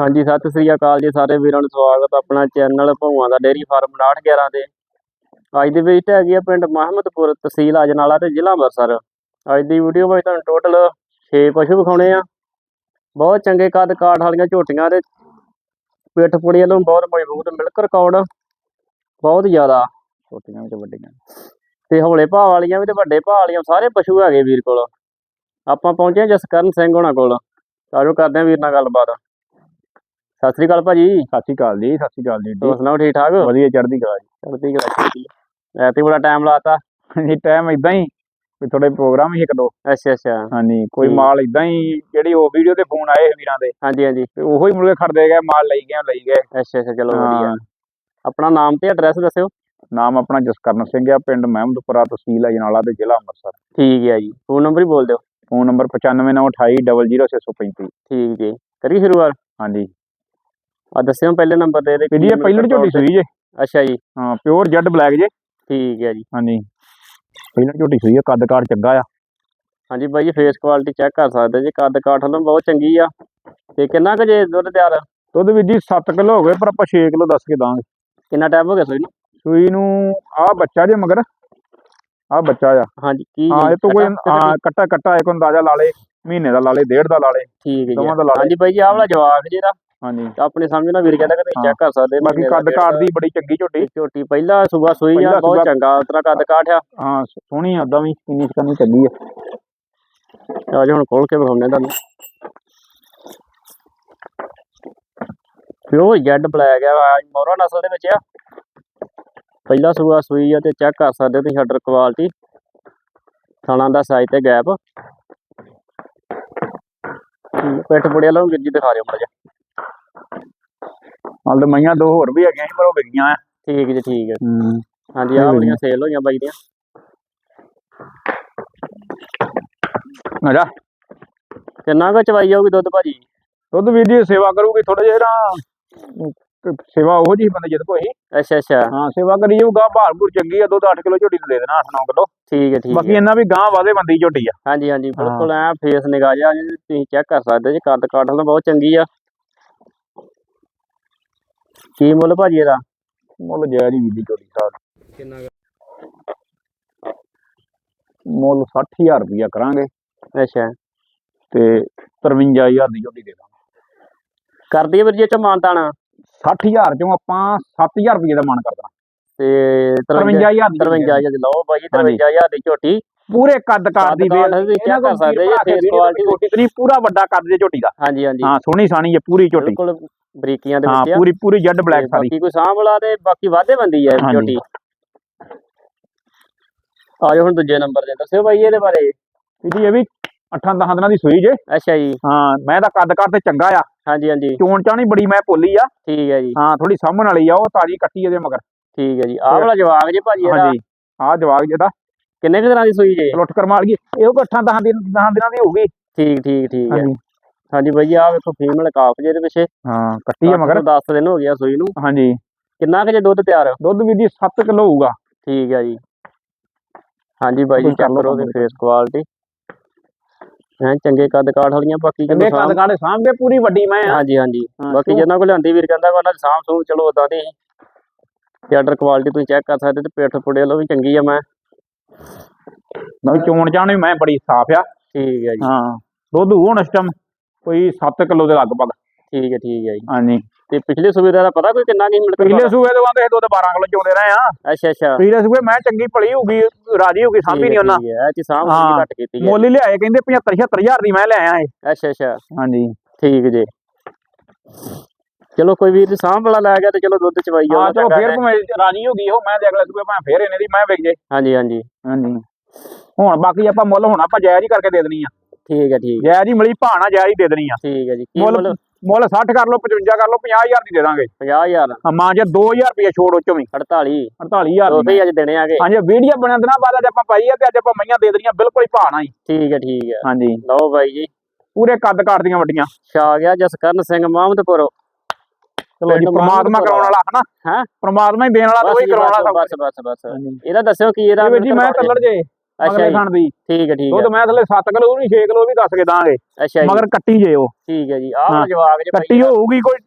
ਹਾਂਜੀ ਸਤਿ ਸ੍ਰੀ ਅਕਾਲ ਜੀ ਸਾਰੇ ਵੀਰਾਂ ਨੂੰ ਸਵਾਗਤ ਆਪਣਾ ਚੈਨਲ ਭੌਆਂ ਦਾ ਡੇਅਰੀ ਫਾਰਮ 911 ਦੇ ਅੱਜ ਦੀ ਵਿਜ਼ਿਟ ਹੈਗੀ ਆ ਪਿੰਡ ਮਹਮਦਪੁਰ ਤਹਿਸੀਲ ਅਜਨਾਲਾ ਤੇ ਜ਼ਿਲ੍ਹਾ ਅੰਮ੍ਰਿਤਸਰ। ਅੱਜ ਦੀ ਵੀਡੀਓ ਵਿੱਚ ਤੁਹਾਨੂੰ ਟੋਟਲ 6 ਪਸ਼ੂ ਵਿਖਾਉਣੇ ਆ। ਬਹੁਤ ਚੰਗੇ ਕੱਦ ਕਾਠ ਵਾਲੀਆਂ ਝੋਟੀਆਂ ਤੇ ਪਿੱਠ ਪੁੜੀਆਂ ਨੂੰ ਬਹੁਤ ਮਜ਼ਬੂਤ ਮਿਲਕ ਰਿਕਾਰਡ ਬਹੁਤ ਜ਼ਿਆਦਾ। ਛੋਟੀਆਂ ਵਿੱਚ ਵੱਡੀਆਂ। ਤੇ ਹੌਲੇ ਭਾਅ ਵਾਲੀਆਂ ਵੀ ਤੇ ਵੱਡੇ ਭਾਅ ਵਾਲੀਆਂ ਸਾਰੇ ਪਸ਼ੂ ਹੈਗੇ ਵੀਰ ਕੋਲ। ਆਪਾਂ ਪਹੁੰਚੇ ਜਸਕਰਨ ਸਿੰਘ ਹੋਣਾ ਕੋਲ। ਆਜੋ ਕਰਦੇ ਹਾਂ ਵੀਰ ਨਾਲ ਗੱਲਬਾਤ। ਸਤਿ ਸ੍ਰੀ ਅਕਾਲ ਭਾਜੀ। ਸਤਿ ਸ਼੍ਰੀ ਅਕਾਲ ਜੀ ਸਤਿ ਸ਼੍ਰੀ ਅਕਾਲ ਜੀ। ਹੋਰ ਸੁਣਾਓ ਠੀਕ ਠਾਕ? ਵਧੀਆ ਚੜ੍ਹਦੀ ਕਲਾ ਜੀ। ਚੜ੍ਹਦੀ ਕਲਾ ਚਾਹੀਦੀ ਹੈ ਐਤੇ ਬੜਾ ਟਾਈਮ ਲਾਤਾ। ਹਾਂਜੀ ਟਾਈਮ ਇਦਾਂ ਹੀ ਵੀ ਥੋੜੇ ਪ੍ਰੋਗਰਾਮ ਹੀ ਇੱਕ ਦੋ। ਅੱਛਾ ਅੱਛਾ। ਹਾਂਜੀ ਕੋਈ ਠੀਕ। ਮਾਲ ਇਦਾਂ ਹੀ ਜਿਹੜੀ ਉਹ ਵੀਡੀਓ ਤੇ ਫੋਨ ਆਏ ਸੀ ਵੀਰਾਂ ਦੇ। ਹਾਂਜੀ ਹਾਂਜੀ। ਤੇ ਉਹੋ ਹੀ ਕੇ ਖੜਦੇ ਗਏ ਮਾਲ ਲਈ ਗਏ ਲਈ ਗਏ। ਅੱਛਾ ਅੱਛਾ ਚਲੋ ਵਧੀਆ। ਹਾਂ, ਆਪਣਾ ਨਾਮ ਤੇ ਐਡਰੈਸ ਦੱਸਿਓ। ਨਾਮ ਆਪਣਾ ਜਸਕਰਨ ਸਿੰਘ ਆ ਪਿੰਡ ਮਹਿਮਦਪੁਰਾ ਤਹਿਸੀਲ ਅਜਨਾਲਾ ਤੇ ਜ਼ਿਲ੍ਹਾ ਅੰਮ੍ਰਿਤਸਰ। ਠੀਕ ਹੈ ਜੀ। ਫੋਨ ਨੰਬਰ ਹੀ ਬੋਲ ਦਿਓ। ਫੋਨ ਨੰਬਰ 9598200635 ਠੀਕ ਜੀ। ਕਰੀ ਸ਼ੁਰੂਆਤ? ਹਾਂਜੀ। ਆ ਦੱਸਿਓ ਪਹਿਲੇ ਨੰਬਰ ਦੇ ਦੇ ਜੀ ਇਹ ਪਹਿਲੜ ਝੋਟੀ ਸੂਈ ਜੇ? ਅੱਛਾ ਜੀ। ਹਾਂ ਪਿਓਰ ਜੈਡ ਬਲੈਕ ਜੇ। ਠੀਕ ਹੈ ਜੀ। ਹਾਂਜੀ। ਪਹਿਲੜ ਝੋਟੀ ਸੂਈ ਆ ਕੱਦ ਕਾਠ ਚੰਗਾ ਆ। ਹਾਂਜੀ ਬਾਈ ਜੀ ਫੇਸ ਕੁਆਲਿਟੀ ਚੈੱਕ ਕਰ ਸਕਦੇ ਜੀ ਕੱਦ ਕਾਠ ਵੱਲੋਂ ਬਹੁਤ ਚੰਗੀ ਆ। ਤੇ ਕਿੰਨਾ ਕੁ ਜੇ ਦੁੱਧ ਤਿਆਰ? ਦੁੱਧ ਵੀ ਜੀ 7 ਕਿਲੋ ਹੋ ਗਏ ਪਰ ਆਪਾਂ 6 ਕਿਲੋ ਦੱਸ ਕੇ ਦਾਂਗੇ। ਕਿੰਨਾ ਟਾਈਮ ਹੋ ਗਿਆ ਸੋਈ ਨੂੰ? ਸੂਈ ਨੂੰ ਆ ਬੱਚਾ ਜੇ ਮਗਰ ਆ ਬੱਚਾ ਆ। ਹਾਂਜੀ ਕੀ ਹਾਂ ਇਹ ਤੋਂ ਕੋਈ ਕੱਟਾ- ਹਾਂ ਕੱਟਾ ਕੱਟਾ ਇੱਕ ਅੰਦਾਜ਼ਾ ਲਾ ਲੇ ਮਹੀਨੇ ਦਾ ਲਾ ਲੇ ਡੇਢ ਦਾ ਲਾ ਲੇ ਠੀਕ ਹੈ ਜੀ। ਹਾਂਜੀ ਬਾਈ ਜੀ ਆਹ ਵਾਲਾ ਜਵਾਬ ਜਿਹੜਾ ਹਾਂਜੀ। ਆਪਣੇ ਸਮਝ ਨਾਲ ਵੀਰ ਕਹਿੰਦਾ ਕਿ। ਚੈੱਕ ਕਰ ਸਕਦੇ ਬਾਕੀ ਕੱਦ ਕਾਠ ਦਾ। ਬੜੀ ਚੰਗੀ ਝੋਟੀ। ਝੋਟੀ ਪਹਿਲਾ ਸੂਬਾ ਸੂਈ ਆ ਬਹੁਤ ਚੰਗਾ ਉਤਰਾ ਕੱਦ ਕਾਠ ਆ। ਹਾਂ ਸੋਹਣੀ ਆ ਉਦਾਂ ਵੀ ਕਿੰਨੀ ਸਕਨੀ ਚੰਗੀ ਆ। ਅੱਜ ਹੁਣ ਖੋਲ ਕੇ ਵਿਖਾਉਂਦੇ ਤੁਹਾਨੂੰ। ਪਿਓ ਜੈਡ ਬਲੈਕ ਆ ਮੋਰਾ ਨਸਲ ਦੇ ਵਿੱਚ ਆ। ਪਹਿਲਾ ਸੂਆ ਸੂਈ ਆ ਤੇ ਚੈੱਕ ਕਰ ਸਕਦੇ ਤੁਸੀਂ ਸ਼ਟਰ ਕੁਆਲਿਟੀ ਥਾਣਾ ਦਾ ਸਾਈਜ਼ ਤੇ ਗੈਪ ਪਿੱਠ ਪੁੜਿਆ ਲਾਉਂ ਗਿੱਜੀ ਦਿਖਾ ਦਿਓ ਮੜਾ ਤੇ ਮਈਆਂ ਦੋ ਹੋਰ ਵੀ ਹੈਗੀਆਂ ਸੀ ਪਰ ਉਹ ਵਿਕੀਆਂ ਆ। ਠੀਕ ਜੀ ਠੀਕ ਹੈ ਹੂੰ। ਹਾਂਜੀ ਆਹ ਵੀ ਬੜੀਆਂ ਸੇਲ ਹੋਈਆਂ ਬਾਈ ਦੀਆਂ। ਅਜਾ ਕਿੰਨਾ ਕੁ ਚਵਾਈ ਜਾਊਗੀ ਦੁੱਧ ਭਾਜੀ? ਦੁੱਧ ਵੀਰ ਜੀ ਸੇਵਾ ਕਰੂਗੀ ਥੋੜਾ ਜਿਹਾ ਨਾ ਤੇ ਸੇਵਾ ਉਹ ਜੀ ਬੰਦੇ ਜਦ ਕੋਈ ਅੱਛਾ ਅੱਛਾ। ਹਾਂ ਸੇਵਾ ਕਰੀ ਜਾਊਗਾ ਭਾਰ ਭੂਰ ਚੰਗੀ ਆ ਦੁੱਧ 8 ਕਿਲੋ ਝੋਟੀ ਨੂੰ ਦੇ ਦੇਣਾ 8-9 ਕਿਲੋ। ਠੀਕ ਹੈ ਠੀਕ ਬਾਕੀ ਇਹਨਾਂ ਵੀ ਗਾਂ ਵਾਦੇ ਬੰਦੀ ਝੋਟੀ ਆ। ਹਾਂਜੀ ਹਾਂਜੀ ਬਿਲਕੁਲ ਐ ਫੇਸ ਨਿਗਾਹ ਜੀ ਤੁਸੀਂ ਚੈੱਕ ਕਰ ਸਕਦੇ ਜੀ ਕੱਦ ਕਾਠ ਨਾਲ ਬਹੁਤ ਚੰਗੀ ਆ। ਕੀ ਮੁੱਲ ਭਾਜੀ ਇਹਦਾ? ਮੁੱਲ ਜਾਇਜ਼ ਹੀ ਵੀਰ ਦੀ ਝੋਟੀ ਦਾ ਕਿੰਨਾ ਮੁੱਲ 60000 ਰੁਪਇਆ ਕਰਾਂਗੇ ਅੱਛਾ ਤੇ 53000 ਦੀ ਝੋਟੀ ਦੇ ਦਾਂਗੇ। ਕਰਦੀ ਵੀਰ ਜੀ ਚ ਮਾਨਤਾਣਾ 60000 ਚੋਂ ਆਪਾਂ 7000 ਰੁਪਏ ਦਾ ਮਾਨ ਕਰ ਦੇਣਾ। ਤੇ 53000 ਦੀ 53000 ਦੀ ਲਓ ਭਾਜੀ ਹਾਂਜੀ। 53000 ਦੀ ਝੋਟੀ। ਪੂਰੇ ਕੱਦ ਕਾਰ ਦੀ ਵੇਲ ਦੀ check ਕਰ ਸਕਦੇ ਜੀ, face quality ਝੋਟੀ ਤੇ ਨਹੀਂ ਪੂਰਾ ਵੱਡਾ ਕੱਦ ਦੀ ਝੋਟੀ ਦਾ। ਹਾਂਜੀ ਹਾਂਜੀ। ਹਾਂ ਸੋਹਣੀ ਸਾਣੀ ਹੈ ਪੂਰੀ ਝੋਟੀ। ਬਿਲਕੁਲ ਬਰੀਕੀਆਂ ਦੇ ਹਾਂ ਵਿੱਚ ਆ ਪੂਰੀ ਪੂਰੀ ਜੈਡ ਬਲੈਕ ਸਾਰੀ। ਬਾਕੀ ਕੋਈ ਸਾਂਭ ਵਾਲਾ ਤੇ ਬਾਕੀ ਵਾਧੇ ਬੰਦੀ ਹਾਂਜੀ। ਝੋਟੀ। ਆਜੋ ਹੁਣ ਦੂਜੇ ਨੰਬਰ ਤੇ ਦੱਸਿਓ ਭਾਈ ਇਹਦੇ ਬਾਰੇ। ਇਹਦੀ ਇਹ ਵੀ 8-10 ਦਿਨਾਂ ਦੀ ਸੂਈ ਜੇ। ਅੱਛਾ ਜੀ। ਹਾਂ ਮੈਂ ਤਾਂ ਕੱਦ ਕਾਰ ਤੇ ਚੰਗਾ ਆ। ਹਾਂਜੀ ਹਾਂਜੀ। ਚੋਣ ਚਾਣੀ ਬੜੀ ਮੈਂ ਪੋਲੀ ਆ। ਠੀਕ ਹੈ ਜੀ। ਹਾਂ ਥੋੜੀ ਸਾਹਮਣ ਵਾਲੀ ਆ ਉਹ ਤਾਜੀ ਕੱਟੀ ਇਹਦੇ ਮਗਰ। ਠੀਕ ਹੈ ਜੀ। ਆਹ ਵਾਲਾ ਜਵਾਬ ਜੇ ਭਾਜੀ ਇਹਦਾ। ਹਾਂਜੀ। ਆਹ ਜਵਾਗ ਜਿਹਦਾ। ਕਿੰਨੇ ਕੁ ਦਿਨਾਂ ਦੀ ਸੂਈ ਜੇ? ਲੁੱਟ ਕਰ ਮਾਰ ਗਈ। ਇਹ ਕੋ 8-10 ਦਿਨ 10 ਦਿਨਾਂ ਦੀ ਹੋਊਗੀ। ਠੀਕ ਠੀਕ ਠੀਕ ਹੈ। ਹਾਂਜੀ। ਹਾਂਜੀ ਭਾਈ ਆਹ ਵੇਖੋ ਫੀਮੇਲ ਕਾਫ ਜੇ ਦੇ ਪਿੱਛੇ। ਹਾਂ ਕੱਟੀ ਆ ਮਗਰ। 10 ਦਿਨ ਹੋ ਗਿਆ ਸੂਈ ਨੂੰ। ਹਾਂਜੀ। ਕਿੰਨਾ ਕੁ ਜੇ ਦੁੱਧ ਤਿਆਰ? ਦੁੱਧ ਵੀ ਜੀ 7 ਕਿਲੋ ਹੋਊਗਾ। ਠੀਕ ਹੈ ਜੀ। ਹਾਂਜੀ ਬਾਈ ਜੀ ਚੈੱਕ ਕਰੋ ਕੰਮ। ਫੇਸ ਕੁਆਲਿਟੀ ਐ ਚੰਗੇ ਕੱਦ ਕਾਠ ਵਾਲੀਆਂ ਬਾਕੀ ਚੰਗੇ ਕੱਦ ਕਾੜੇ ਸਾਂਭ ਕੇ ਪੂਰੀ ਵੱਡੀ ਮੈਂ। ਹਾਂਜੀ ਹਾਂਜੀ। ਹਾਂ, ਬਾਕੀ ਜਿਹਨਾਂ ਕੋਲ ਲਿਆਂਦੀ ਵੀਰ ਕਹਿੰਦਾ ਉਹਨਾਂ ਦੀ ਸਾਂਭ ਸੂਹ ਚਲੋ ਉਦਾਂ ਦੀ। ਤੇ ਆਰਡਰ ਕੁਆਲਿਟੀ ਤੁਸੀਂ ਚੈੱਕ ਕਰ ਸਕਦੇ ਤੇ ਪੇਟ ਪੁੜੇ ਲੋ ਵੀ ਚੰਗੀ ਆ ਮੈਂ। ਨਵੀਂ ਚੋਣ ਵੀ ਮੈਂ ਬੜੀ ਸਾਫ਼ ਆ। ਠੀਕ ਹੈ ਜੀ। ਹਾਂ ਦੁੱਧ ਹੁਣ ਇਸ ਟਾਈਮ ਕੋਈ 7 ਕਿਲੋ ਦੇ ਲਗਭਗ। ਠੀਕ ਹੈ ਠੀਕ ਹੈ ਜੀ। ਹਾਂਜੀ। ਤੇ ਪਿਛਲੇ ਸੂਬੇ ਦਾ ਪਤਾ ਕੋਈ ਕਿੰਨਾ ਕੀ ਮਿਲ ਪਿਛਲੇ ਸੂਏ ਤੋਂ ਆਂਦੇ ਦੁੱਧ 12 ਕਿਲੋ ਚੋਂਦੇ ਰਹੇ ਆ। ਅੱਛਾ ਅੱਛਾ। ਪਿਛਲੇ ਸੂਏ ਮੈਂ ਚੰਗੀ ਭਲੀ ਹੋਊਗੀ ਰਾਜੀ ਹੋਊਗੀ ਸਾਂਭੀ ਨਹੀਂ ਉਹਨਾਂ। ਇਹ ਚ ਸਾਂਭ ਹਾਂ। ਥੋੜੀ ਘੱਟ ਕੀਤੀ ਹੈ ਮੁੱਲ ਹੀ ਲਿਆਏ ਕਹਿੰਦੇ 75 76000 ਦੀ ਮੈਂ ਲੈ ਆਇਆ ਇਹ। ਅੱਛਾ ਅੱਛਾ। ਹਾਂਜੀ। ਠੀਕ ਜੇ। ਚਲੋ ਕੋਈ ਵੀਰ ਸਾਂਭ ਵਾਲਾ ਲੈ ਗਿਆ ਤੇ ਚਲੋ ਦੁੱਧ ਚਵਾਈ ਹਾਂ ਜਾਓ ਚਲੋ ਫੇਰ ਭਾਵੇਂ ਰਾਜੀ ਹੋ ਗਈ ਉਹ ਮੈਂ ਤੇ ਅਗਲੇ ਸੂਏ ਭਾਵੇਂ ਫੇਰ ਇਹਨੇ ਦੀ ਮੈਂ ਵਿਕ ਜੇ। ਹਾਂਜੀ ਹਾਂਜੀ। ਹਾਂਜੀ। ਹੁਣ ਬਾਕੀ ਆਪਾਂ ਮੁੱਲ ਹੁਣ ਆਪਾਂ ਜਾਇਜ਼ ਹੀ ਕਰਕੇ ਦੇ ਦੇਣੀ ਆ। ਠੀਕ ਹੈ ਠੀਕ। ਜਾਇਜ਼ ਹੀ ਮਿਲੀ ਭਾਣਾ ਜਾਇਜ਼ ਹੀ ਦੇ ਦੇਣੀ ਆ। ਠੀਕ ਹੈ ਜੀ। ਕੀ ਮੁੱਲ ਮੁੱਲ? ਮੁੱਲ 60 ਕਰ ਲਓ 55 ਕਰ ਲਓ 50000 ਦੀ ਦੇ ਦਾਂਗੇ। 50000 ਹਾਂ ਮਾਂ ਜੇ 2000 ਰੁਪਏ ਛੋੜ ਉਹ ਚੋਂ ਵੀ। 48 48000 ਉਹ ਅੱਜ ਦੇਣੇ ਆਗੇ। ਹਾਂਜੀ ਵੀਡੀਓ ਬਣਿਆ ਦਿਨਾਂ ਬਾਅਦ ਅੱਜ ਆਪਾਂ ਪਾਈ ਆ ਤੇ ਅੱਜ ਆਪਾਂ ਮਈਆਂ ਦੇ ਦੇਣੀਆਂ ਬਿਲਕੁਲ ਹੀ ਭਾਣਾ ਹੀ। ਠੀਕ ਹੈ ਠੀਕ ਹੈ। ਹਾਂਜੀ। ਲਓ ਬਾਈ ਜੀ। ਪੂਰੇ ਕੱਦ ਕਾਟ ਦੀਆਂ ਵੱਡੀਆਂ। ਛਾ ਗਿਆ ਜਸਕਰਨ ਸਿੰਘ ਮਾਹਮਦਪੁਰ ਚਲੋ ਜੀ ਪ੍ਰਮਾਤਮਾ ਕਰਾਉਣ ਵਾਲਾ ਹਨਾ? ਹੈਂ? ਪ੍ਰਮਾਤਮਾ ਹੀ ਦੇਣ ਵਾਲਾ ਤੇ ਉਹੀ ਜੀ, ਕਰਾਉਣ ਬਸ ਵਾਲਾ ਬਸ ਬਸ ਬਸ। ਇਹਦਾ ਦੱਸਿਓ ਕੀ ਇਹਦਾ ਜੀ ਮੈਂ ਕੱਲੜ ਜੇ ਅੱਛਾ ਜੀ। ਖਾਣ ਦੀ ਠੀਕ ਹੈ ਠੀਕ ਹੈ। ਮੈਂ ਥੱਲੇ 7 ਕਿਲੋ ਨਹੀਂ 6 ਕਿਲੋ ਵੀ ਦੱਸ ਕੇ ਦਾਂਗੇ। ਅੱਛਾ ਜੀ। ਮਗਰ ਕੱਟੀ ਜੇ ਉਹ। ਠੀਕ ਹੈ ਜੀ। ਆਹ। ਜਵਾਬ ਜੇ ਕੱਟੀ ਹੋਊਗੀ ਕੋਈ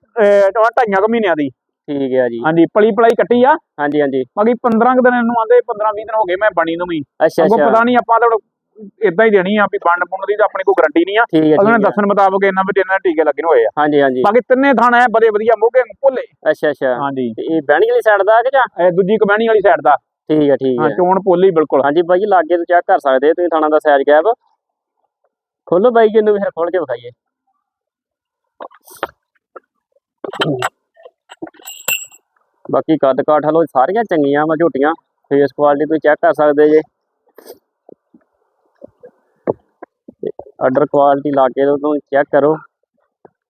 ਢਾਈਆਂ ਕੁ ਮਹੀਨਿਆਂ ਦੀ। ਠੀਕ ਹੈ ਜੀ। ਹਾਂਜੀ ਪਲੀ ਪਲਾਈ ਕੱਟੀ ਆ। ਹਾਂਜੀ ਹਾਂਜੀ। ਬਾਕੀ 15 ਕੁ ਦਿਨ ਇਹਨੂੰ ਆਂਦੇ 15 20 ਦਿਨ ਹੋ ਗਏ ਮੈਂ ਬਣੀ ਨੂੰ ਵੀ। ਅੱਛਾ ਅੱਛਾ। ਪਤਾ ਨਹੀਂ ਆਪਾਂ ਤਾਂ ਇਦਾਂ ਹੀ ਦੇਣੀ ਆ ਵੀ ਬੰਡ ਪੁੰਡ ਦੀ ਤਾਂ ਆਪਣੀ ਕੋਈ ਗਰੰਟੀ ਨਹੀਂ ਆ। ਠੀਕ ਹੈ ਦੱਸਣ ਮੁਤਾਬਕ ਇਹਨਾਂ ਵਿੱਚ ਇਹਨਾਂ ਟੀਕੇ ਲੱਗੇ ਹੋਏ ਆ। ਹਾਂਜੀ ਹਾਂਜੀ। ਬਾਕੀ ਤਿੰਨੇ ਥਾਣਾ ਹੈ ਬੜੇ ਵਧੀਆ ਮੋਗੇ ਭੁੱਲੇ। ਅੱਛਾ ਅੱਛਾ। ਹਾਂਜੀ। ਤੇ ਇਹ ਬਹਿਣੀ ਵਾਲੀ ਸਾਈਡ ਦਾ ਕਿ ਜਾਂ? ਇਹ ਦੂਜੀ ਕਮੈਣੀ ਵਾਲੀ ਸਾਈਡ ਦਾ। ਠੀਕ ਹੈ ਠੀਕ ਹੈ ਚੋਣ ਪੋਲੀ ਬਿਲਕੁਲ। ਹਾਂਜੀ ਬਾਈ ਜੀ ਲਾਗੇ ਤੋਂ ਚੈੱਕ ਕਰ ਸਕਦੇ ਤੁਸੀਂ ਥਾਣਾ ਦਾ ਸਾਈਜ਼ ਗੈਪ ਖੋਲੋ ਬਾਈ ਜੀ ਨੂੰ ਫਿਰ ਖੋਲ ਕੇ ਵਿਖਾਈਏ। ਬਾਕੀ ਕੱਦ ਕਾਠ ਹਲੋ ਸਾਰੀਆਂ ਚੰਗੀਆਂ ਵਾ ਝੋਟੀਆਂ। ਫੇਸ ਕੁਆਲਿਟੀ ਤੁਸੀਂ ਚੈੱਕ ਕਰ ਸਕਦੇ ਜੇ। ਆਰਡਰ ਕੁਆਲਿਟੀ ਲਾਗੇ ਤੋਂ ਤੁਸੀਂ ਚੈੱਕ ਕਰੋ।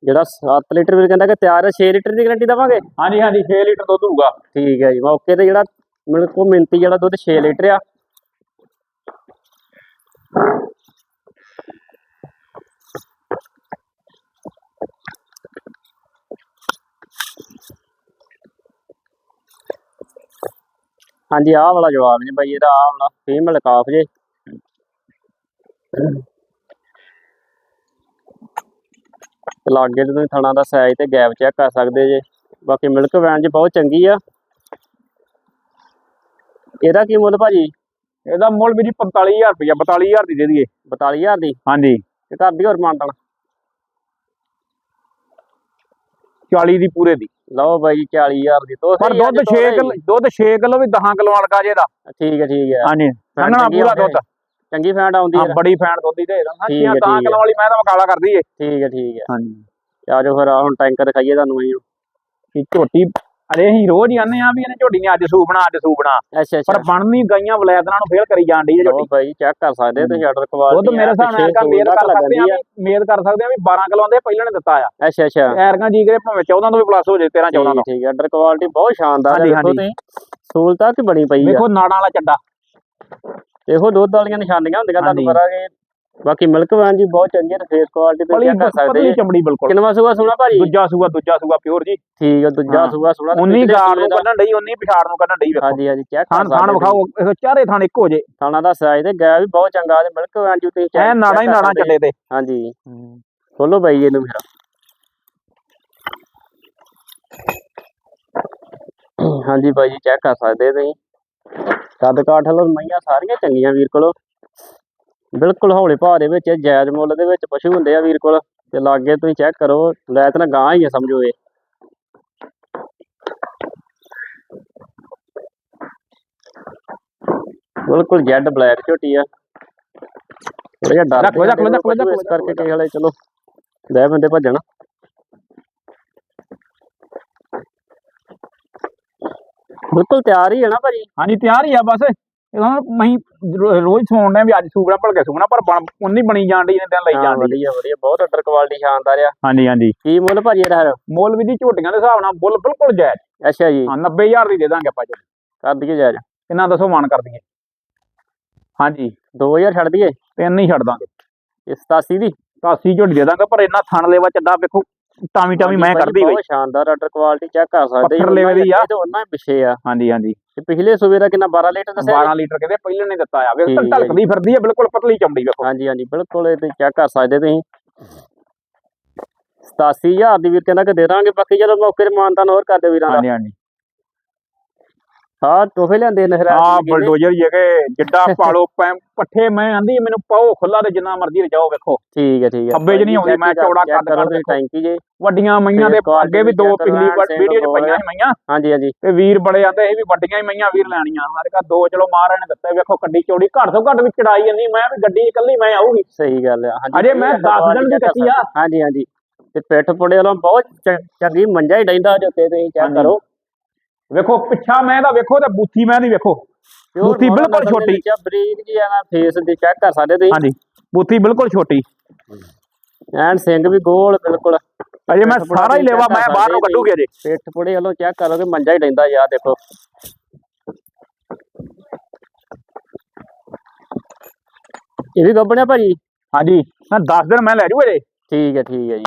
ਜਿਹੜਾ 7 ਲੀਟਰ ਵੀ ਕਹਿੰਦਾ ਕਿ ਤਿਆਰ ਹੈ 6 ਲੀਟਰ ਦੀ ਗਾਰੰਟੀ ਦਵਾਂਗੇ? ਹਾਂਜੀ ਹਾਂਜੀ 6 ਲੀਟਰ ਦੁੱਧ ਹੋਊਗਾ। ਠੀਕ ਹੈ ਜੀ ਮੌਕੇ ਤੇ ਜਿਹੜਾ ਮੇਰੇ ਕੋਲ ਮਿੰਤੀ ਜਿਹੜਾ ਦੁੱਧ 6 ਲੀਟਰ ਆ। ਹਾਂਜੀ ਆਹ ਵਾਲਾ ਜਵਾਬ ਨੇ ਬਾਈ ਇਹਦਾ ਆਹ ਵਾਲਾ ਫੀਮੇਲ ਕਾਫ ਜੇ। ਤੇ ਲਾਗੇ ਤੁਸੀਂ ਥਣਾ ਦਾ ਸਾਈਜ਼ ਤੇ ਗੈਪ ਚੈੱਕ ਕਰ ਸਕਦੇ ਜੇ। ਬਾਕੀ ਮਿਲਕ ਵੈਨ ਜੀ ਬਹੁਤ ਚੰਗੀ ਆ। ਇਹਦਾ ਕੀ ਮੁੱਲ ਭਾਜੀ? ਇਹਦਾ ਮੁੱਲ ਵੀ ਜੀ 45000 ਰੁਪਇਆ 42000 ਦੀ ਦੇ ਦਈਏ। 42000 ਦੀ? ਹਾਂਜੀ। ਤੇ ਘਰ ਦੀ ਹੋਰ ਮਾਨਤਨ 40 ਦੀ ਪੂਰੇ ਦੀ। ਲਓ ਬਾਈ 40000 ਦੀ। ਤੋਂ ਪਰ ਦੁੱਧ 6 ਕਿਲੋ ਦੁੱਧ 6 ਕਿਲੋ ਵੀ 10 ਕਿਲੋ ਵਾਲਗਾ ਜੇ ਦਾ। ਠੀਕ ਹੈ ਠੀਕ ਹੈ ਹਾਂਜੀ। ਸੰਘਣਾ ਪੂਰਾ ਦੁੱਧ। ਚੰਗੀ ਫੈਂਟ ਆਉਂਦੀ ਹਾਂ ਹੈ ਬੜੀ ਫੈਨ ਦੁੱਧ ਦੀ ਦੇ ਦਾਂ ਹੈ, 10 ਠੀਕ ਕਿਲੋ ਵਾਲੀ ਮੈਂ ਤਾਂ ਮਕਾਲਾ ਕਰਦੀ ਏ। ਠੀਕ ਹੈ ਠੀਕ ਹੈ। ਹਾਂਜੀ। ਤੇ ਆਜੋ ਫਿਰ ਹੁਣ ਟੈਂਕਰ ਦਿਖਾਈਏ ਤੁਹਾਨੂੰ ਅਸੀਂ। ਇਹ ਝੋਟੀ ਅਰੇ ਅਸੀਂ ਰੋਜ਼ ਹੀ ਆਨੇ ਆ ਵੀ ਇਹਨੇ ਝੋਟੀ ਨੇ ਅੱਜ ਸੂਬਣਾ ਅੱਜ ਸੂਬਣਾ ਅੱਛਾ ਪਰ ਅੱਛਾ ਬਣਨੀ ਗਈਆਂ ਵਲੈਦਨਾਂ ਨੂੰ ਫੇਲ ਕਰੀ ਜਾਣ ਹੈ ਝੋਟੀ। ਬਾਈ ਚੈੱਕ ਕਰ ਸਕਦੇ ਤੁਸੀਂ ਆਰਡਰ ਕੁਆਲਿਟੀ ਦੁੱਧ ਮੇਰੇ ਹਿਸਾਬ ਨਾਲ ਐਰਕਾ ਮੇਦ ਕਰ ਸਕਦੇ ਆ। ਵੀ ਮੇਦ ਕਰ ਸਕਦੇ ਆ ਵੀ 12 ਕਿਲੋ ਦੇ ਪਹਿਲਾਂ ਨੇ ਦਿੱਤਾ ਆ। ਅੱਛਾ ਅੱਛਾ। ਐਰਕਾ ਜੀ ਕਰੇ ਭਾਵੇਂ 14 ਤੋਂ ਵੀ ਪਲੱਸ ਹੋ ਜੇ 13 14 ਤੋਂ। ਠੀਕ ਹੈ ਆਰਡਰ ਕੁਆਲਿਟੀ ਬਹੁਤ ਸ਼ਾਨਦਾਰ ਹੈ ਦੇਖੋ। ਤੁਸੀਂ। ਸਹੂਲਤਾਂ ਕਿ ਬਣੀ ਪਈ ਆ। ਵੇਖੋ ਨਾੜਾਂ ਵਾਲਾ ਚੱਡਾ। ਇਹੋ ਦੁੱਧ ਵਾਲੀਆਂ ਨਿਸ਼ਾਨੀਆਂ ਹੁੰਦੀਆਂ ਤੁਹਾਨੂੰ। ਪਤਾ ਕਿ ਬਾਕੀ ਮਿਲਕ ਵੈਨ ਜੀ ਬਹੁਤ ਚੰਗੀ ਤੇ ਫੇਸ ਕੁਆਲਿਟੀ ਪਲੀ ਚੈੱਕ ਕਰ ਸਕਦੇ ਜੀ ਚਮੜੀ ਬਿਲਕੁਲ। ਕਿੰਨਵਾ ਸੂਆ ਸੁਣਾ ਭਾਜੀ? ਦੂਜਾ ਸੂਆ ਦੂਜਾ ਸੂਆ ਪਿਓਰ ਜੀ। ਠੀਕ ਹੈ ਦੂਜਾ। ਸੂਆ ਸੁਣਾ ਉਨੀ ਗਾੜ ਨੂੰ ਕੱਢਣ ਡਈ ਉਨੀ ਪਿਛਾੜ ਨੂੰ ਕੱਢਣ ਡਈ ਵੇਖੋ। ਹਾਂਜੀ ਹਾਂਜੀ ਚੈੱਕ ਥਾਣ ਥਾਣ ਵਿਖਾਓ ਇਹ ਚਾਰੇ ਥਾਣ ਇੱਕੋ ਜੇ। ਥਾਣਾ ਦਾ ਸਾਈਜ਼ ਤੇ ਗੈਪ ਵੀ ਬਹੁਤ ਚੰਗਾ ਤੇ ਮਿਲਕ ਵੈਨ ਜੀ ਤੁਸੀਂ ਐ ਨਾੜਾਂ ਹੀ ਨਾੜਾਂ ਚੱਡੇ ਤੇ। ਹਾਂਜੀ। ਖੋਲੋ ਬਾਈ ਇਹਨੂੰ ਫਿਰ। ਹਾਂਜੀ ਬਾਈ ਜੀ ਚੈੱਕ ਕਰ ਸਕਦੇ ਤੁਸੀਂ। ਕੱਦ ਕਾਠ ਹਲੋ ਮਈਆਂ ਸਾਰੀਆਂ ਚੰਗੀਆਂ ਵੀਰ ਕੋਲ। ਬਿਲਕੁਲ ਹੌਲੇ ਭਾਅ ਦੇ ਵਿੱਚ ਜਾਇਜ਼ ਮੁੱਲ ਦੇ ਵਿੱਚ ਪਸ਼ੂ ਹੁੰਦੇ ਆ ਵੀਰ ਕੋਲ। ਤੇ ਲਾਗੇ ਤੁਸੀਂ ਚੈੱਕ ਕਰੋ ਲੈ ਤਾਂ ਗਾਂ ਹੀ ਆ ਸਮਝੋ ਇਹ। ਬਿਲਕੁਲ ਜੈਡ ਬਲੈਕ ਝੋਟੀ ਆ। ਥੋੜਾ ਜਿਹਾ ਡਰ ਰੱਖ ਲਓ, ਰੱਖ ਲਓ, ਰੱਖ ਇਸ ਕਰਕੇ ਕਈ ਵਾਲੇ ਚਲੋ ਲੈ ਬੰਦੇ ਭੱਜਣ। ਬਿਲਕੁਲ ਤਿਆਰ ਹੀ ਹੈ ਨਾ ਭਾਜੀ। ਹਾਂਜੀ ਤਿਆਰ ਹੀ ਆ ਬਸ। ਇਹਨਾਂ ਮਹੀਂ ਰੋਜ਼ ਸੌਣ ਡਿਆ ਵੀ ਅੱਜ ਸੂਬਣਾ ਭਲਕੇ ਸੂਬਣਾ ਪਰ ਬਣ ਉਨੀ ਬਣੀ ਜਾਣ ਡਈ ਇਹਨੇ ਦਿਨ ਲਈ ਜਾਣ ਵਧੀਆ ਵਧੀਆ ਬਹੁਤ ਅੱਡਰ ਕੁਆਲਿਟੀ ਸ਼ਾਨਦਾਰ ਆ। ਹਾਂਜੀ ਹਾਂਜੀ। ਕੀ ਮੁੱਲ ਭਾਜੀ ਇਹਦਾ ਮੁੱਲ ਵੀ ਦੀ ਝੋਟੀਆਂ ਦੇ ਹਿਸਾਬ ਨਾਲ ਬੁੱਲ ਬਿਲਕੁਲ ਜਾਇਜ਼। ਅੱਛਾ ਜੀ। ਹਾਂ 90000 ਦੀ ਦੇ ਦਾਂਗੇ ਆਪਾਂ ਝੋਟੀ। ਕਰ ਦਈਏ ਜਾਇਜ਼। ਇਹਨਾਂ ਦੱਸੋ ਮਾਨ ਕਰ ਦਈਏ। ਹਾਂਜੀ। 2000 ਛੱਡ ਦਈਏ? ਤਿੰਨ ਹੀ ਛੱਡ ਦਾਂਗੇ। ਇਹ 87 ਦੀ? 80 ਝੋਟੀ ਦੇ ਦਾਂਗੇ ਪਰ ਇੰਨਾ ਥਣ ਲੈਵਾ ਚੱਡਾ ਵੇਖੋ ਟਾਵੀ ਟਾਵੀ ਮੈਂ ਕਰਦੀ ਬਈ। ਬਹੁਤ ਸ਼ਾਨਦਾਰ ਅੱਡਰ ਕੁਆਲਿਟੀ ਚੈੱਕ ਕਰ ਸਕਦੇ ਪੱਥਰ ਲੇਵੇ ਦੀ ਆ। ਤੇ ਉਹਨਾਂ ਹੀ ਪਿੱਛੇ ਆ। ਹਾਂਜੀ ਹਾਂਜੀ। ਤੇ ਪਿਛਲੇ ਸੂਬੇ ਦਾ ਕਿੰਨਾ 12 ਲੀਟਰ ਦੱਸਿਆ 12 ਲੀਟਰ ਕਹਿੰਦੇ ਪਹਿਲੇ ਨੇ ਦਿੱਤਾ ਆ। ਜੀ। ਢਲਕਦੀ ਫਿਰਦੀ ਆ ਬਿਲਕੁਲ ਪਤਲੀ ਚਮੜੀ ਵੇਖੋ। ਹਾਂਜੀ ਹਾਂਜੀ ਬਿਲਕੁਲ ਇਹ ਤੁਸੀਂ ਚੈੱਕ ਕਰ ਸਕਦੇ ਤੁਸੀਂ। 87000 ਦੀ ਵੀਰ ਕਹਿੰਦਾ ਕਿ ਦੇ ਦਾਂਗੇ ਬਾਕੀ ਚਲੋ ਮੌਕੇ ਤੇ ਮਾਨਤਾਨ ਹੋਰ ਕਰਦੇ ਵੀਰਾਂ ਦਾ। ਹਾਂਜੀ ਹਾਂਜੀ। ਹਾਂ ਤੋਹਫੇ ਲਿਆਂਦੇ ਨਹਿਰਾ ਆ ਬਲਡੋਜ਼ਰ ਹੈਗੇ ਜਿੱਡਾ ਪਾਲੋ ਪੱਠੇ ਮੈਂ ਆਂਦੀ ਮੈਨੂੰ ਪਾਓ ਖੁੱਲਾ ਤੇ ਜਿੰਨਾ ਮਰਜ਼ੀ ਰਜਾਓ ਵੇਖੋ। ਠੀਕ ਹੈ ਠੀਕ ਹੈ। ਖੱਬੇ 'ਚ ਨਹੀਂ ਆਉਂਦੀ, ਮੈਂ ਚੌੜਾ ਕੱਦ ਕਰੋ ਦੇਖੋ। ਟੈਂਕੀ ਜੇ। ਵੱਡੀਆਂ ਮਈਆਂ ਦੇ ਤੇ ਅੱਗੇ ਵੀ ਦੋ ਪਿਛਲੀ ਵੀਡੀਓ 'ਚ ਪਈਆਂ ਸੀ ਮਈਆਂ। ਹਾਂਜੀ ਹਾਂਜੀ। ਤੇ ਵੀਰ ਬੜੇ ਆਂਦੇ ਇਹ ਵੀ ਵੱਡੀਆਂ ਹੀ ਮਈਆਂ ਵੀਰ ਲੈਣੀਆਂ। ਹਰ ਕਾ ਦੋ ਚਲੋ ਮਾਰ ਨੇ ਦਿੱਤੇ ਵੇਖੋ ਕੱਡੀ ਚੌੜੀ। ਘੱਟ ਤੋਂ ਘੱਟ ਵੀ ਚੜਾਈ ਜਾਂਦੀ ਮੈਂ ਵੀ ਗੱਡੀ ਇਕੱਲੀ ਮੈਂ ਆਊਗੀ। ਸਹੀ ਗੱਲ ਆ ਹਾਂਜੀ। ਅਜੇ ਮੈਂ ਠੀਕ ਹੈ, 10 ਦਿਨ ਦੀ ਕੱਟੀ ਆ। ਹਾਂਜੀ ਹਾਂਜੀ। ਤੇ ਪਿੱਠ ਪੁੜੇ ਵਾਲੋਂ ਬਹੁਤ ਚੰਗੀ ਮੰਜਾ ਹੀ ਡੈਂਦਾ ਜੇ ਉੱਤੇ ਤੁਸੀਂ ਚੈੱਕ। ਕਰੋ। ਵੇਖੋ ਪਿੱਛਾ ਮੈਂ ਦਾ ਵੇਖੋ ਤੇ ਬੂਥੀ ਮੈਂ ਦੀ ਵੇਖੋ। ਬੂਥੀ ਬਿਲਕੁਲ ਛੋਟੀ। ਬਰੀਕ ਜੀ ਆ ਨਾ ਫੇਸ ਦੀ ਚੈੱਕ ਕਰ ਸਕਦੇ ਤੁਸੀਂ? ਹਾਂਜੀ ਬੂਥੀ ਬਿਲਕੁਲ ਛੋਟੀ। ਐਨ ਸਿੰਘ ਵੀ ਗੋਲ ਬਿਲਕੁਲ। ਅਜੇ ਮੈਂ ਸਾਰਾ ਹੀ ਲੈਵਾ ਮੈਂ ਬਾਹਰ ਨੂੰ ਸਕਦੇ ਕੱਢੂਗੀ ਅਜੇ। ਪਿੱਠ ਪੁੜੇ ਵਾਲੋਂ ਚੈੱਕ ਕਰੋਗੇ ਮੰਜਾ ਹੀ ਡੈਂਦਾ ਯਾਰ ਦੇਖੋ। ਇਹ ਵੀ ਗੱਬਣਿਆ ਭਾਜੀ? ਹਾਂਜੀ ਮੈਂ 10 ਦਿਨ ਮੈਂ ਲੈ ਜੂ ਅਜੇ। ਠੀਕ ਹੈ ਠੀਕ ਹੈ ਜੀ।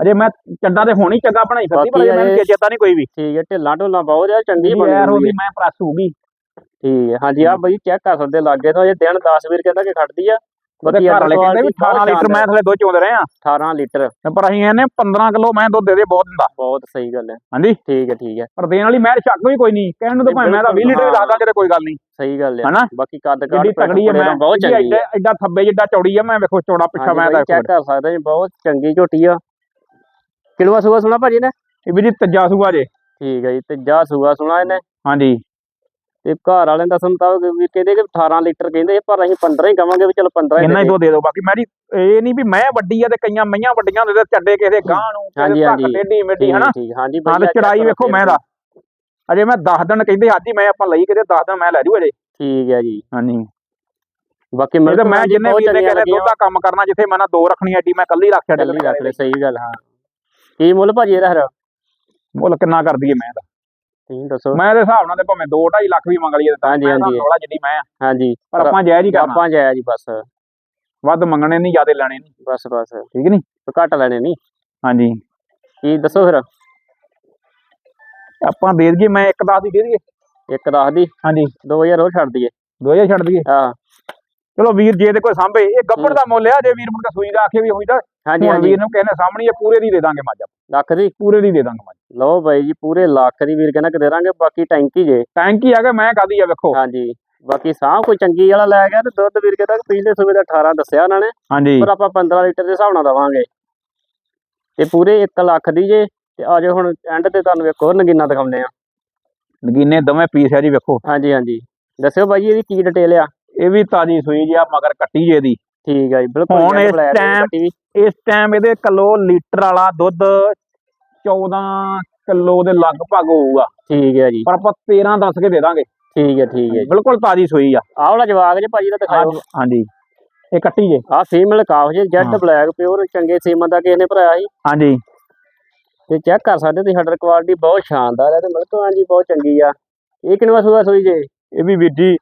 ਅਜੇ ਮੈਂ ਚੱਡਾ ਤੇ ਹੋਣੀ ਚੰਗਾ ਬਣਾਈ ਫਿਰਦੀ ਪਰ ਮੈਨੂੰ ਚੇਤਾ ਨਹੀਂ ਕੋਈ ਵੀ। ਠੀਕ ਹੈ ਢਿੱਲਾਂ ਢੁੱਲਾਂ ਬਹੁਤ ਆ ਚੰਗੀ ਜਿਹੜੀ ਬਣੀ ਉਹਦੀ ਹੈ। ਮੈਂ ਪ੍ਰੈਸ ਹੋਊਗੀ। ਠੀਕ ਹੈ ਹਾਂਜੀ ਆ ਬਈ ਚੈੱਕ ਕਰ ਸਕਦੇ ਲਾਗੇ ਤੋਂ ਇਹ ਦਿਨ 10 ਵੀਰ ਕਹਿੰਦਾ ਕਿ ਖੜਦੀ ਆ। ਉਹਦੇ ਬਾਕੀ ਘਰ ਵਾਲੇ ਅੱਡ ਕਹਿੰਦੇ ਵੀ quality 18 ਲੀਟਰ ਮੈਂ ਥਲੇ ਦੁੱਧ ਚੋਂਦੇ ਰਹੇ। ਆ 18 ਲੀਟਰ। ਪਰ ਅਸੀਂ ਇਹਨੇ 15 ਕਿਲੋ ਮੈਂ ਦੁੱਧ ਦੇ ਦੇ ਬਹੁਤ ਦਿੰਦਾ। ਬਹੁਤ ਸਹੀ ਗੱਲ ਹੈ। ਹਾਂਜੀ। ਠੀਕ ਹੈ ਠੀਕ ਹੈ। ਪਰ ਦੇਣ ਵਾਲੀ ਮੈਂ ਸ਼ੱਕ ਵੀ ਕੋਈ ਨਹੀਂ ਕਹਿਣ ਨੂੰ ਤਾਂ ਭਾਵੇਂ ਮੈਂ ਤਾਂ 20 ਲੀਟਰ ਵੀ ਦੱਸਦਾ ਕਿਤੇ ਕੋਈ ਗੱਲ ਨਹੀਂ। ਸਹੀ ਗੱਲ ਹੈ। ਹਨਾ? ਬਾਕੀ ਕੱਦ ਕਾਠ ਤਗੜੀ ਹੈ ਪੈਂਟ ਮੈਂ ਬਹੁਤ ਇਹਦੀ ਚੰਗੀ ਹੈ। ਐਡਾ ਐਡਾ ਥੱਬੇ ਜਿੱਡਾ ਚੌੜੀ ਆ ਮੈਂ ਵੇਖੋ ਚੌੜਾ ਪਿੱਛਾ ਮੈਂ ਤਾਂ ਚੈੱਕ ਕਰ ਸਕਦੇ ਜੀ ਬਹੁਤ ਚੰਗੀ ਝੋਟੀ ਆ। ਕਿਲਵਾ ਸੂਆ ਸੁਣਾ ਭਾਜੀ ਨੇ ਇਹ ਵੀ ਜੀ ਤੱਜਾ ਸੂਆ ਜੇ। ਠੀਕ ਹੈ ਜੀ ਤੇ ਜਾ ਸੂਆ ਸੁਣਾ ਇਹਨੇ। ਹਾਂਜੀ। ਤੇ ਘਰ ਵਾਲਿਆਂ ਦਾ ਮੁਤਾਬਕ ਵੀ ਕਹਿੰਦੇ ਕਿ 18 ਲੀਟਰ ਕਹਿੰਦੇ ਪਰ ਅਸੀਂ 15 ਹੀ ਕਵਾਂਗੇ ਵੀ ਚਲ 15 ਹੀ ਇੰਨਾ ਹੀ ਦੇ ਦੁੱਧ ਦੇ ਦਿਓ ਬਾਕੀ ਮੈਂ ਜੀ ਇਹ ਨਹੀਂ ਵੀ ਮੈਂ ਵੱਡੀ ਆ ਤੇ ਕਈਆਂ ਮਈਆਂ ਵੱਡੀਆਂ ਹੁੰਦੇ ਤੇ ਚੱਡੇ ਕਿਸੇ ਦੇ ਗਾਂ ਨੂੰ ਹਾਂਜੀ, ਹਾਂਜੀ। ਟੇਢੀ ਠੀਕ ਹਨਾ? ਹਾਂਜੀ ਹਾਂ ਤੇ ਚੜਾਈ ਵੇਖੋ ਮੈਂ ਦਾ। ਅਜੇ ਮੈਂ 10 ਦਿਨ ਕਹਿੰਦੇ ਅੱਜ ਹੀ ਮੈਂ ਆਪਾਂ ਲਈ ਕਿਤੇ 10 ਦਿਨ ਮੈਂ ਲੈ ਜੂ ਅਜੇ। ਠੀਕ ਹੈ ਜੀ। ਹਾਂਜੀ। ਬਾਕੀ ਤਾਂ ਮੈਂ ਜੀ ਜਿੰਨੇ ਵੀ ਚੰਗੀਆਂ ਕਹਿੰਦੇ ਦੁੱਧ ਦਾ ਕੰਮ ਕਰਨਾ ਜਿੱਥੇ ਮੈਂ ਨਾ ਦੋ ਰੱਖਣੀ ਐਡੀ ਮੈਂ ਕੱਲੀ ਰੱਖ ਛੱਡ ਚੱਲੀ ਰੱਖ ਲੈ ਸਹੀ ਗੱਲ ਹਾਂ। ਕੀ ਮੁੱਲ ਭਾਜੀ ਇਹਦਾ ਹਰ ਮੁੱਲ ਕਿੰਨਾ ਕਰਦੀ ਏ ਮੈਂ ਦਾ ਤੁਸੀਂ ਦੱਸੋ। ਮੈਂ ਦੇ ਹਿਸਾਬ ਨਾਲ ਤੇ ਭਾਵੇਂ 2 2.5 ਲੱਖ ਵੀ ਮੰਗ ਲਈਏ ਤਾਂ ਹਾਂਜੀ, ਹਾਂਜੀ। ਥੋੜਾ ਜਿੱਡੀ ਮੈਂ। ਹਾਂਜੀ। ਪਰ ਆਪਾਂ ਜਾਇਜ਼ ਹੀ ਕਰਨਾ। ਆਪਾਂ ਜਾਇਆ ਜੀ ਬਸ। ਵੱਧ ਮੰਗਣੇ ਨਹੀਂ ਜ਼ਿਆਦੇ ਲੈਣੇ ਨਹੀਂ। ਬਸ ਬਸ। ਠੀਕ ਨਹੀਂ? ਘੱਟ ਲੈਣੇ ਨਹੀਂ। ਹਾਂਜੀ। ਕੀ ਦੱਸੋ ਫਿਰ? ਆਪਾਂ ਦੇ ਦਈਏ ਮੈਂ ਇੱਕ ਦਸ ਦੀ ਦੇ ਦਈਏ। ਇੱਕ ਦੱਸ ਦੀ? ਹਾਂਜੀ। 2000 ਹੋਰ ਛੱਡ ਦਈਏ। 2000 ਛੱਡ ਦਈਏ? ਹਾਂ। ਚਲੋ ਵੀਰ ਜੇ ਤੇ ਕੋਈ ਸਾਂਭੇ ਇਹ ਗੱਬੜ ਦਾ ਮੁੱਲ ਆ ਜੇ ਵੀਰ ਮੁੰਡਾ ਸੂਈ ਦਾ ਆਖੇ ਵੀ ਹੋਈ ਤਾਂ ਹਾਂਜੀ ਹੁਣ ਹਾਂਜੀ। ਵੀਰ ਨੂੰ ਕਹਿੰਦੇ ਸਾਹਮਣੇ ਇਹ ਪੂਰੇ ਦੀ ਦੇ ਦਾਂਗੇ ਮੱਝ। ਆਪਾਂ। ਲੱਖ ਦੀ? ਪੂਰੇ ਦੀ ਦੇ ਦਾਂਗੇ ਮੱਝ। ਲਓ ਬਾਈ ਜੀ ਪੂਰੇ ਲੱਖ ਦੀ ਵੀਰ ਕਹਿੰਦਾ ਕਿ ਦੇ ਦਾਂਗੇ ਬਾਕੀ ਟੈਂਕੀ ਜੇ। ਟੈਂਕ ਆ ਗਿਆ ਮੈਂ ਕਾਦੀ ਆ ਵੇਖੋ। ਹਾਂਜੀ ਬਾਕੀ ਸਾਹ ਕੋਈ ਚੰਗੀ ਵਾਲਾ ਲੈ ਗਿਆ ਤੇ ਦੁੱਧ ਵੀਰ ਕਹਿੰਦਾ ਕਿ ਪਿਛਲੇ ਸੂਬੇ ਦਾ 18 ਦੱਸਿਆ ਉਹਨਾਂ ਨੇ ਹਾਂਜੀ। ਪਰ ਆਪਾਂ 15 ਲੀਟਰ ਦੇ ਹਿਸਾਬ ਨਾਲ ਦਵਾਂਗੇ। ਤੇ ਪੂਰੇ 1 ਲੱਖ ਦੀ ਜੇ ਤੇ ਆਜੋ ਹੁਣ ਐਂਡ ਤੇ ਤੁਹਾਨੂੰ ਇੱਕ ਹੋਰ ਨਗੀਨਾ ਦਿਖਾਉਂਦੇ ਆ ਨਗੀਨੇ ਦਵੇਂ ਪੀਸ ਆ ਜੀ ਵੇਖੋ। ਹਾਂਜੀ ਹਾਂਜੀ। ਦੱਸਿਓ ਬਾਈ ਇਹਦੀ ਕੀ ਡਿਟੇਲ ਆ? ਇਹ ਵੀ ਤਾਜੀ ਸੂਈ ਜੀ ਆ ਮਗਰ ਕੱਟੀ ਜੇ ਦੀ ਠੀਕ ਹੈ ਜੀ ਬਿਲਕੁਲ ਹੁਣ ਇਸ ਵੀ। ਇਸ ਟਾਈਮ ਇਹਦੇ ਕਿਲੋ ਲੀਟਰ ਵਾਲਾ ਦੁੱਧ 14 ਕਿਲੋ ਦੇ ਲਗਭਗ ਹੋਊਗਾ। ਠੀਕ ਹੈ ਜੀ। ਪਰ ਆਪਾਂ 13 ਦੱਸ ਕੇ ਦੇ ਦਾਂਗੇ। ਠੀਕ ਹੈ ਠੀਕ ਹੈ ਬਿਲਕੁਲ ਤਾਜੀ ਸੂਈ ਆ। ਆਹ ਵਾਲਾ ਜਵਾਗ ਜੇ ਭਾਜੀ ਦਾ ਦਿਖਾਓ। ਹਾਂਜੀ- ਇਹ ਕੱਟੀ ਜੇ। ਆਹ ਫੀਮੇਲ ਕਾਫ ਜੇ ਜੈਟ। ਬਲੈਕ ਪਿਓਰ ਚੰਗੇ ਸੀਮਾ ਦਾ ਕਿਸੇ ਨੇ ਭਰਾਇਆ ਸੀ। ਹਾਂਜੀ। ਤੇ ਚੈੱਕ ਕਰ ਸਕਦੇ ਤੁਸੀਂ ਹੱਡਰ ਕੁਆਲਿਟੀ ਬਹੁਤ ਸ਼ਾਨਦਾਰ ਹੈ ਤੇ ਮਿਲਕ ਹਾਂਜੀ ਬਹੁਤ ਚੰਗੀ ਆ। ਇਹ ਕਿੰਨਵਾ ਸੂਆ ਸੂਈ ਜੇ? ਇਹ ਵੀ ਵੀਰ ਜੀ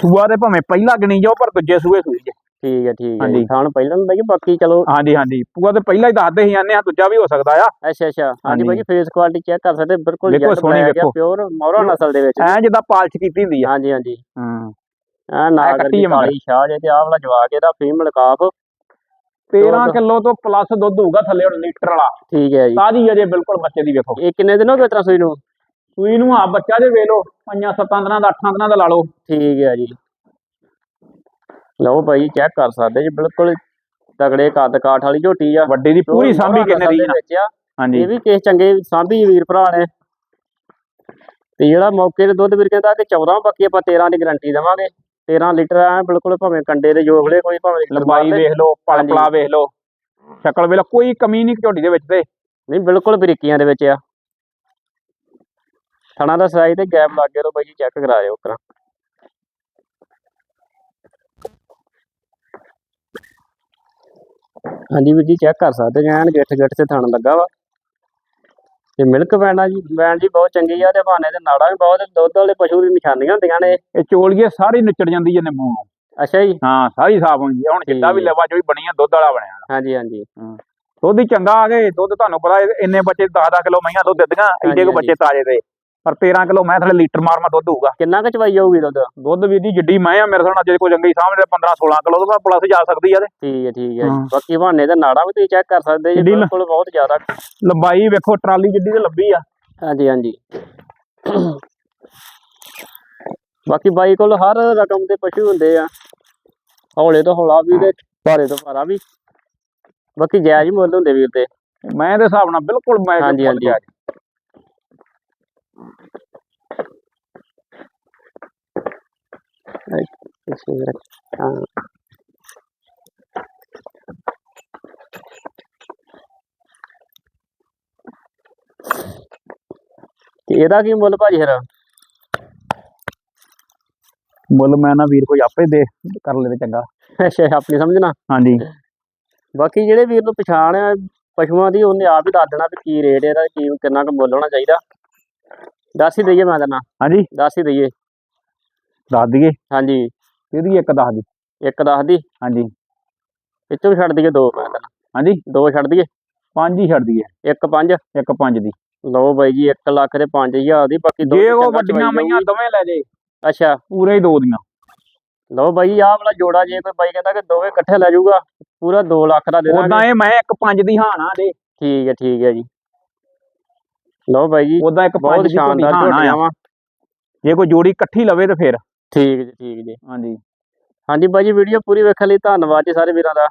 ਸੂਆ ਦੇ ਭਾਵੇਂ ਪਹਿਲਾ ਗਣੀ ਜਾਓ ਪਰ ਦੂਜੇ ਸੂਏ ਸੂਈ ਜੇ। ਠੀਕ ਹੈ ਠੀਕ ਹੈ। ਹਾਂਜੀ। ਜੀ ਪਹਿਲਾਂ ਹੁੰਦਾ ਕਿ ਬਾਕੀ ਚਲੋ। ਹਾਂਜੀ ਹਾਂਜੀ। ਪੂਆ ਤੇ ਪਹਿਲਾਂ ਹੀ ਦੱਸਦੇ ਸੀ ਆਨੇ ਆ ਦੂਜਾ ਵੀ ਹੋ ਸਕਦਾ ਆ। ਅੱਛਾ ਅੱਛਾ। ਹਾਂਜੀ ਹਾਂਜੀ। ਭਾਜੀ ਫੇਸ ਕੁਆਲਿਟੀ ਚੈੱਕ ਕਰ ਸਕਦੇ ਬਿਲਕੁਲ ਦੇਖੋ ਜੈਟ ਸੋਹਣੀ ਵੇਖੋ। ਪਿਓਰ ਮੌਰਾ ਨਸਲ ਦੇ ਵਿੱਚ। ਐ ਜਿੱਦਾਂ ਪਾਲਿਸ਼ ਕੀਤੀ ਹੁੰਦੀ ਆ। ਹਾਂਜੀ ਹਾਂਜੀ। ਹਾਂ। ਆ ਨਾਗਰ ਕੱਟੀ। ਕਾਲੀ ਸ਼ਾਹ ਜੇ ਤੇ ਆਹ ਵਾਲਾ ਜਵਾਗ ਇਹਦਾ ਫੀਮੇਲ ਕਾਫ 13 ਦੁੱਧ। ਕਿਲੋ ਤੋਂ ਪਲੱਸ ਦੁੱਧ ਹੋਊਗਾ ਥੱਲੇ ਹੁਣ ਲੀਟਰ ਵਾਲਾ। ਠੀਕ ਹੈ ਜੀ। ਤਾਜੀ ਅਜੇ ਬਿਲਕੁਲ ਬੱਚੇ ਦੀ ਵੇਖੋ। ਇਹ ਕਿੰਨੇ ਦਿਨ ਹੋ ਗਏ ਤਰਾ ਸੂਈ ਨੂੰ? ਸੂਈ ਨੂੰ ਆ ਬੱਚਾ ਜੇ ਵੇ ਲੋ ਪੰਜਾਂ ਸੱਤਾਂ ਦਿਨਾਂ ਦਾ ਅੱਠਾਂ ਦਿਨਾਂ ਦਾ ਲਾ ਲਓ। ਠੀਕ ਹੈ ਜੀ। ਲਓ ਭਾਈ ਚੈੱਕ ਕਰ ਸਕਦੇ ਜੀ ਬਿਲਕੁਲ ਤਗੜੇ ਕੱਦ ਕਾਠ ਵਾਲੀ ਝੋਟੀ ਆ। ਵੱਡੇ ਦੀ ਪੂਰੀ ਸਾਂਭੀ ਕਿੰਨੇ ਦੀ ਆ? ਹਾਂਜੀ। ਇਹ ਵੀ ਕਿਸੇ ਚੰਗੇ ਸਾਂਭੀ ਵੀਰ ਭਰਾ ਨੇ। ਤੇ ਜਿਹੜਾ ਮੌਕੇ ਤੇ ਦੁੱਧ ਵੀਰ ਕਹਿੰਦਾ ਕਿ 14 ਬਾਕੀ ਆਪਾਂ 13 ਦੀ ਗਾਰੰਟੀ ਦੇਵਾਂਗੇ। 13 ਲੀਟਰ ਆ ਬਿਲਕੁਲ ਭਾਵੇਂ ਕੰਡੇ ਦੇ ਜੋਗਲੇ ਕੋਈ ਭਾਵੇਂ ਲੰਬਾਈ ਲੇ। ਵੇਖ ਲਓ। ਪਲਪਲਾ ਵੇਖ ਲਓ। ਸ਼ਕਲ ਵੇਖ ਲਓ ਕੋਈ ਕਮੀ ਨਹੀਂ ਝੋਟੀ ਦੇ ਵਿੱਚ ਤੇ। ਨਹੀਂ ਬਿਲਕੁਲ ਬਰੀਕੀਆਂ ਦੇ ਵਿੱਚ ਆ। ਥਣਾ ਦਾ ਸਾਈਜ਼ ਤੇ ਗੈਪ ਲੱਗ ਗਿਆ ਲੋ ਬਾਈ ਜੀ ਚੈੱਕ ਕਰਾ ਲਿਓ ਕਰਾਂ ਹਾਂਜੀ ਵੀਰ ਜੀ ਚੈੱਕ ਕਰ ਸਕਦੇ ਜੀ ਐਨ ਗਿੱਠ ਗਿੱਠ ਤੇ ਥਣ ਲੱਗਾ ਵਾ। ਤੇ ਮਿਲਕ ਵੈਣਾ ਜੀ ਵੈਣ ਜੀ ਬਹੁਤ ਚੰਗੀ ਆ ਤੇ ਬਹਾਨੇ ਤੇ ਨਾੜਾ ਵੀ ਬਹੁਤ ਦੁੱਧ ਵਾਲੇ ਪਸ਼ੂ ਦੀ ਨਿਸ਼ਾਨੀਆਂ ਹੁੰਦੀਆਂ ਨੇ। ਇਹ ਚੋਲੀਏ ਸਾਰੀ ਨਿਚੜ ਜਾਂਦੀ ਹੈ ਨਿੰਬੂ ਨੂੰ। ਅੱਛਾ ਜੀ। ਹਾਂ ਸਾਰੀ ਸਾਫ਼ ਹੁੰਦੀ ਹੈ ਹੁਣ ਜਿੱਦਾਂ ਵੀ। ਲਵਾ ਬਣੀ ਆ ਦੁੱਧ ਵਾਲਾ ਬਣਿਆ। ਹਾਂਜੀ ਹਾਂਜੀ। ਦੁੱਧ ਹੀ ਚੰਗਾ ਆ ਗਏ ਦੁੱਧ ਤੁਹਾਨੂੰ ਪਤਾ ਇੰਨੇ ਬੱਚੇ 10-10 ਕਿਲੋ ਮਈਆਂ ਦੁੱਧ ਦਿੰਦੀਆਂ ਐਡੇ ਹਾਂਜੀ, ਕੋ ਬੱਚੇ ਤਾਜੇ ਦੇ ਪਰ 13 ਕਿਲੋ ਮੈਂ ਥਲੇ ਲੀਟਰ ਮਾਰ ਮਾ ਦੁੱਧ ਹੋਊਗਾ ਕਿੰਨਾ ਕੁ ਚਵਾਈ ਜਾਊਗੀ ਦੁੱਧ? ਦੁੱਧ ਵੀ ਦੀ ਜਿੱਡੀ ਮੈਂ ਆ ਮੇਰੇ ਸਾਹਮਣੇ ਜੇ ਕੋਈ ਚੰਗੀ ਸਾਹਮਣੇ 15-16 ਕਿਲੋ ਤੋਂ ਪਲੱਸ ਜਾ ਸਕਦੀ ਆ ਤੇ ਠੀਕ ਹੈ ਠੀਕ ਹੈ। ਜੀ। ਬਾਕੀ ਬਹਾਨੇ ਤੇ ਨਾੜਾ ਵੀ ਤੁਸੀਂ ਚੈੱਕ ਕਰ ਸਕਦੇ ਜੀ ਬਿਲਕੁਲ ਬਹੁਤ ਜ਼ਿਆਦਾ। ਲੰਬਾਈ ਵੇਖੋ ਟਰਾਲੀ ਜਿੱਡੀ ਤੇ ਲੰਬੀ ਆ। ਹਾਂਜੀ ਹਾਂਜੀ। ਬਾਕੀ ਬਾਈ ਕੋਲ ਹਰ ਰਕਮ ਦੇ ਪਸ਼ੂ ਹੁੰਦੇ ਆ। ਹੌਲੇ ਤੋਂ ਹੌਲਾ ਵੀ ਤੇ ਭਾਰੇ ਤੋਂ ਭਾਰਾ ਵੀ। ਬਾਕੀ ਜਾਇਜ਼ ਮੁੱਲ ਹੁੰਦੇ ਵੀਰ ਤੇ ਮੈਂ ਦੇ ਹਿਸਾਬ ਨਾਲ ਬਿਲਕੁਲ ਮੈਂ ਹਾਂਜੀ, ਹਾਂਜੀ। ਤੇ ਇਹਦਾ ਕੀ ਮੁੱਲ ਭਾਜੀ ਫਿਰ? ਮੁੱਲ ਮੈਂ ਨਾ ਵੀਰ ਕੋਈ ਆਪੇ ਦੇ ਕਰ ਲੈ ਤੇ ਚੰਗਾ। ਅੱਛਾ ਆਪਣੀ ਸਮਝਣਾ? ਹਾਂਜੀ। ਬਾਕੀ ਜਿਹੜੇ ਵੀਰ ਨੂੰ ਪਛਾਣ ਆ ਪਸ਼ੂਆਂ ਦੀ ਉਹਨੇ ਆਪ ਹੀ ਦੱਸ ਦੇਣਾ ਵੀ ਕੀ ਰੇਟ ਇਹਦਾ ਕੀ ਕਿੰਨਾ ਕੁ ਮੁੱਲ ਹੋਣਾ ਚਾਹੀਦਾ। ਦੱਸ ਹੀ ਦਈਏ ਮੈਂ ਤਾਂ ਨਾ ਹਾਂਜੀ। ਦੱਸ ਹੀ ਦਈਏ। ਦੱਸ ਦਈਏ। ਹਾਂਜੀ। ਇਹਦੀ ਇੱਕ ਦੱਸ ਦੀ? ਇੱਕ ਦੱਸ ਦੀ। ਹਾਂਜੀ। ਵਿੱਚੋਂ ਵੀ ਛੱਡ ਦਈਏ ਦੋ ਮੈਂ ਤਾਂ ਹਾਂਜੀ। ਦੋ ਛੱਡ ਦਈਏ। ਪੰਜ ਹੀ ਛੱਡ ਦਈਏ। ਇੱਕ ਪੰਜ। ਇੱਕ ਪੰਜ ਦੀ। ਲਓ ਬਾਈ ਜੀ 1 ਲੱਖ ਤੇ 5000 ਦੀ ਬਾਕੀ ਦੋ ਜੇ ਉਹ ਵੱਡੀਆਂ ਮਈਆਂ। ਦੋਵੇਂ ਲੈ ਜੇ। ਅੱਛਾ। ਪੂਰੇ ਹੀ ਦੋ ਦੀਆਂ। ਲਓ ਬਾਈ ਆਹ ਵਾਲਾ ਜੋੜਾ ਜੇ ਕੋਈ ਬਾਈ ਕਹਿੰਦਾ ਕਿ ਦੋਵੇਂ ਇਕੱਠੇ ਲੈ ਜਾਊਗਾ ਪੂਰਾ 2 ਲੱਖ ਦਾ ਦੇ ਉਦਾਂ ਦਾਂਗੇ ਇਹ ਮੈਂ ਇੱਕ ਪੰਜ ਦੀ ਹਾਣਾ ਦੇ। ਠੀਕ ਹੈ ਠੀਕ ਹੈ ਜੀ। ਲਓ ਬਾਈ ਜੀ ਉਦਾਂ ਇੱਕ ਬਹੁਤ ਸ਼ਾਨਦਾਰ ਝੋਟੀਆਂ ਵਾ। ਜੇ ਕੋਈ ਜੋੜੀ ਇਕੱਠੀ ਲਵੇ ਤੇ ਫਿਰ। ਠੀਕ ਜੀ ਠੀਕ ਜੀ। ਹਾਂਜੀ। ਹਾਂਜੀ ਬਾਈ ਜੀ ਵੀਡੀਓ ਪੂਰੀ ਵੇਖਣ ਲਈ ਧੰਨਵਾਦ ਜੀ ਸਾਰੇ ਵੀਰਾਂ ਦਾ।